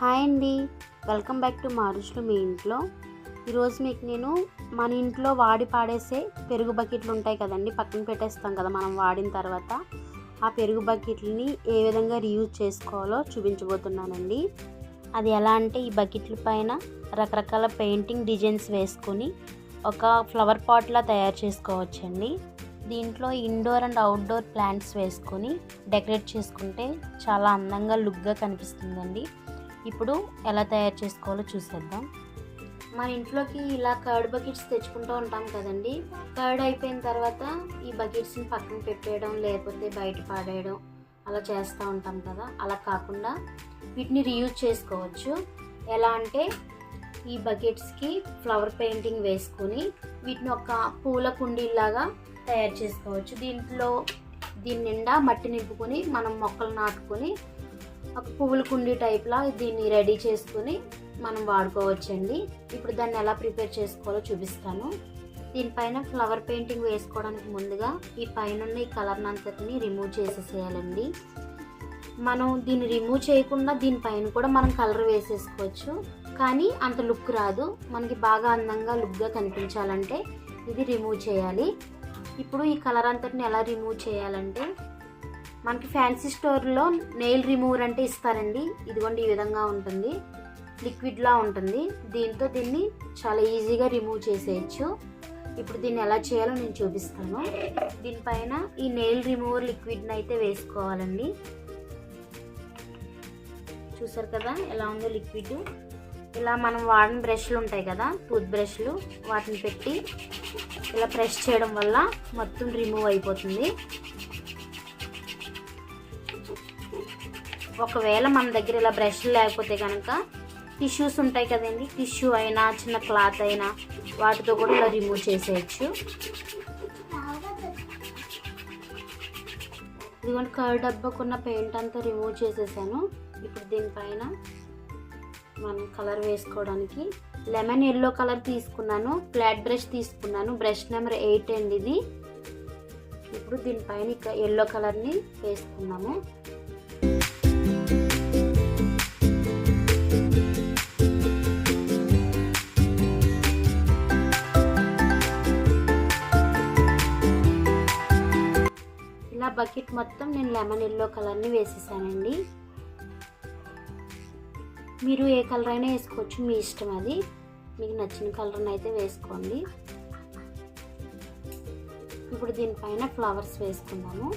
Hi అండి. Welcome back to మారుష్లు మీ ఇంట్లో. ఈరోజు మీకు నేను మన ఇంట్లో వాడి పాడేసే పెరుగు బకెట్లు ఉంటాయి కదండి పక్కన పెట్టేస్తాం కదా మనం వాడిన తర్వాత. ఆ పెరుగు బకెట్లని ఏ విధంగా రీయూజ్ చేసుకోవాలో చూపించబోతున్నానండి. అది ఎలా అంటే ఈ బకెట్ల పైన రకరకాల పెయింటింగ్ డిజైన్స్ వేసుకొని ఒక ఫ్లవర్ పాట్లా తయారు చేసుకోవచ్చండి. దీంట్లో ఇండోర్ అండ్ అవుట్డోర్ ప్లాంట్స్ వేసుకొని డెకరేట్ చేసుకుంటే చాలా అందంగా లుక్గా కనిపిస్తుందండి. ఇప్పుడు ఎలా తయారు చేసుకోవాలో చూసేద్దాం. మన ఇంట్లోకి ఇలా కర్డ్ బకెట్స్ తెచ్చుకుంటూ ఉంటాం కదండి. కర్డ్ అయిపోయిన తర్వాత ఈ బకెట్స్ని పక్కన పెట్టేయడం లేకపోతే బయట పాడేయడం అలా చేస్తూ ఉంటాం కదా. అలా కాకుండా వీటిని రీయూజ్ చేసుకోవచ్చు. ఎలా అంటే ఈ బకెట్స్కి ఫ్లవర్ పెయింటింగ్ వేసుకొని వీటిని ఒక పూల కుండీలాగా తయారు చేసుకోవచ్చు. దీంట్లో దీని నిండా మట్టి నింపుకొని మనం మొక్కలు నాటుకొని ఒక పువ్వుల కుండీ టైప్లా దీన్ని రెడీ చేసుకుని మనం వాడుకోవచ్చండి. ఇప్పుడు దాన్ని ఎలా ప్రిపేర్ చేసుకోవాలో చూపిస్తాను. దీనిపైన ఫ్లవర్ పెయింటింగ్ వేసుకోవడానికి ముందుగా ఈ పైన ఉన్న ఈ కలర్ అంతటిని రిమూవ్ చేసేసేయాలండి. మనం దీన్ని రిమూవ్ చేయకుండా దీనిపైన కూడా మనం కలర్ వేసేసుకోవచ్చు. కానీ అంత లుక్ రాదు. మనకి బాగా అందంగా లుక్గా కనిపించాలంటే ఇది రిమూవ్ చేయాలి. ఇప్పుడు ఈ కలర్ అంతటిని ఎలా రిమూవ్ చేయాలంటే మనకి ఫ్యాన్సీ స్టోర్లో నెయిల్ రిమూవర్ అంటే ఇస్తారండి. ఇదిగోండి ఈ విధంగా ఉంటుంది. లిక్విడ్లా ఉంటుంది. దీంతో దీన్ని చాలా ఈజీగా రిమూవ్ చేసేయచ్చు. ఇప్పుడు దీన్ని ఎలా చేయాలో నేను చూపిస్తాను. దీనిపైన ఈ నెయిల్ రిమూవర్ లిక్విడ్ని అయితే వేసుకోవాలండి. చూసారు కదా ఎలా ఉందో లిక్విడ్ ఇలా మనం వాడిన బ్రష్లు ఉంటాయి కదా టూత్ బ్రష్లు వాటిని పెట్టి ఇలా ప్రెస్ చేయడం వల్ల మొత్తం రిమూవ్ అయిపోతుంది. ఒకవేళ మన దగ్గర ఇలా బ్రష్లు లేకపోతే కనుక టిష్యూస్ ఉంటాయి కదండి. టిష్యూ అయినా చిన్న క్లాత్ అయినా వాటితో కూడా ఇలా రిమూవ్ చేసేయచ్చు. ఇదిగోండి కర్డ్ డబ్బాకున్న పెయింట్ అంతా రిమూవ్ చేసేసాను. ఇప్పుడు దీనిపైన మనం కలర్ వేసుకోవడానికి లెమన్ ఎల్లో కలర్ తీసుకున్నాను. ఫ్లాట్ బ్రష్ తీసుకున్నాను. బ్రష్ నెంబర్ ఎయిట్ అండి ఇది. ఇప్పుడు దీనిపైన ఇక ఎల్లో కలర్ని వేసుకున్నాము. బకెట్ మొత్తం నేను లెమన్ ఎల్లో కలర్ని వేసేసానండి. మీరు ఏ కలర్ అయినా వేసుకోవచ్చు మీ ఇష్టం అది. మీకు నచ్చిన కలర్ని అయితే వేసుకోండి. ఇప్పుడు దీనిపైన ఫ్లవర్స్ వేసుకుందాము.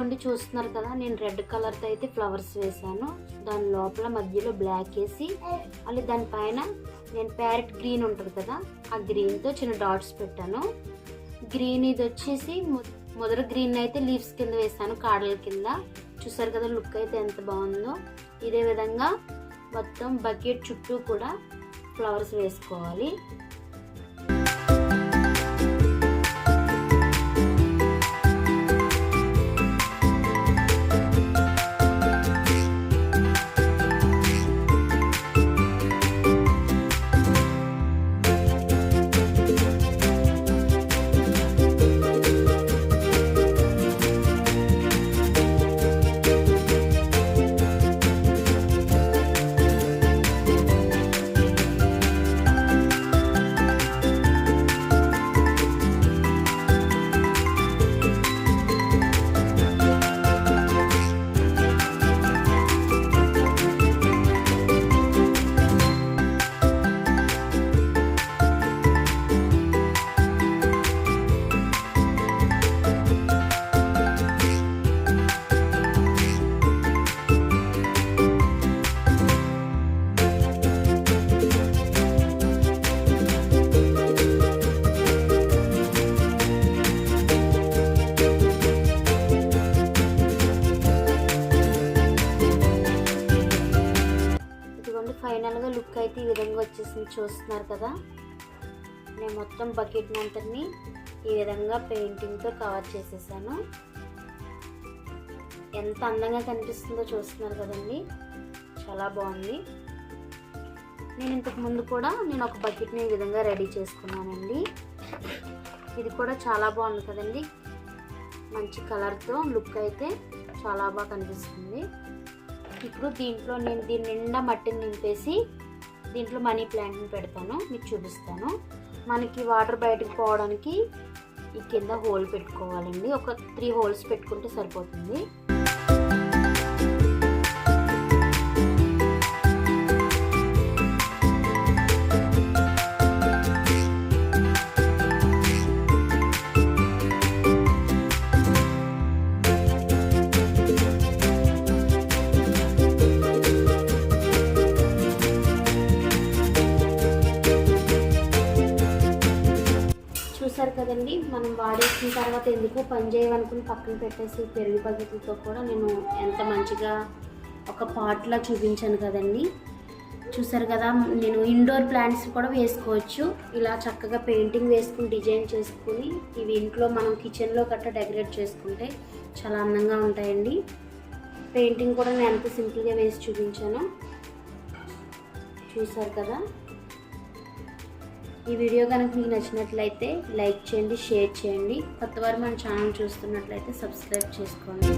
ఇదిగోండి చూస్తున్నారు కదా నేను రెడ్ కలర్తో అయితే ఫ్లవర్స్ వేసాను దాని లోపల మధ్యలో బ్లాక్ వేసి మళ్ళీ దానిపైన నేను ప్యారెట్ గ్రీన్ ఉంటుంది కదా ఆ గ్రీన్తో చిన్న డాట్స్ పెట్టాను. గ్రీన్ ఇది వచ్చేసి మొ- మొదటి గ్రీన్ అయితే లీవ్స్ కింద వేసాను కాడల కింద. చూసారు కదా లుక్ అయితే ఎంత బాగుందో. ఇదే విధంగా మొత్తం బకెట్ చుట్టూ కూడా ఫ్లవర్స్ వేసుకోవాలి. ఫైనల్గా లుక్ అయితే ఈ విధంగా వచ్చేసింది చూస్తున్నారు కదా. నేను మొత్తం బకెట్ని అంతని ఈ విధంగా పెయింటింగ్తో కవర్ చేసేసాను. ఎంత అందంగా కనిపిస్తుందో చూస్తున్నారు కదండి. చాలా బాగుంది. నేను ఇంతకు ముందు కూడా నేను ఒక బకెట్ని ఈ విధంగా రెడీ చేసుకున్నానండి. ఇది కూడా చాలా బాగుంది కదండి. మంచి కలర్తో లుక్ అయితే చాలా బాగా కనిపిస్తుంది. ఇప్పుడు దీంట్లో నేను దీని నిండా మట్టిని నింపేసి దీంట్లో మనీ ప్లాంట్ని పెడతాను మీకు చూపిస్తాను. మనకి వాటర్ బయటకు పోవడానికి ఈ కింద హోల్ పెట్టుకోవాలండి. ఒక త్రీ హోల్స్ పెట్టుకుంటే సరిపోతుంది. మనం వాడేసిన తర్వాత ఎందుకు పని చేయవనుకుని పక్కన పెట్టేసి పెరుగు పద్ధతితో కూడా నేను ఎంత మంచిగా ఒక పాట్లా చూపించాను కదండి. చూసారు కదా నేను ఇండోర్ ప్లాంట్స్ కూడా వేసుకోవచ్చు. ఇలా చక్కగా పెయింటింగ్ వేసుకుని డిజైన్ చేసుకుని ఇవి ఇంట్లో మనం కిచెన్లో గట్రా డెకరేట్ చేసుకుంటే చాలా అందంగా ఉంటాయండి. పెయింటింగ్ కూడా నేను ఎంత సింపుల్గా వేసి చూపించాను చూసారు కదా. ఈ వీడియో కనుక మీకు నచ్చినట్లయితే లైక్ చేయండి షేర్ చేయండి. కొత్తవారు మన ఛానల్ చూస్తున్నట్లయితే సబ్స్క్రైబ్ చేసుకోండి.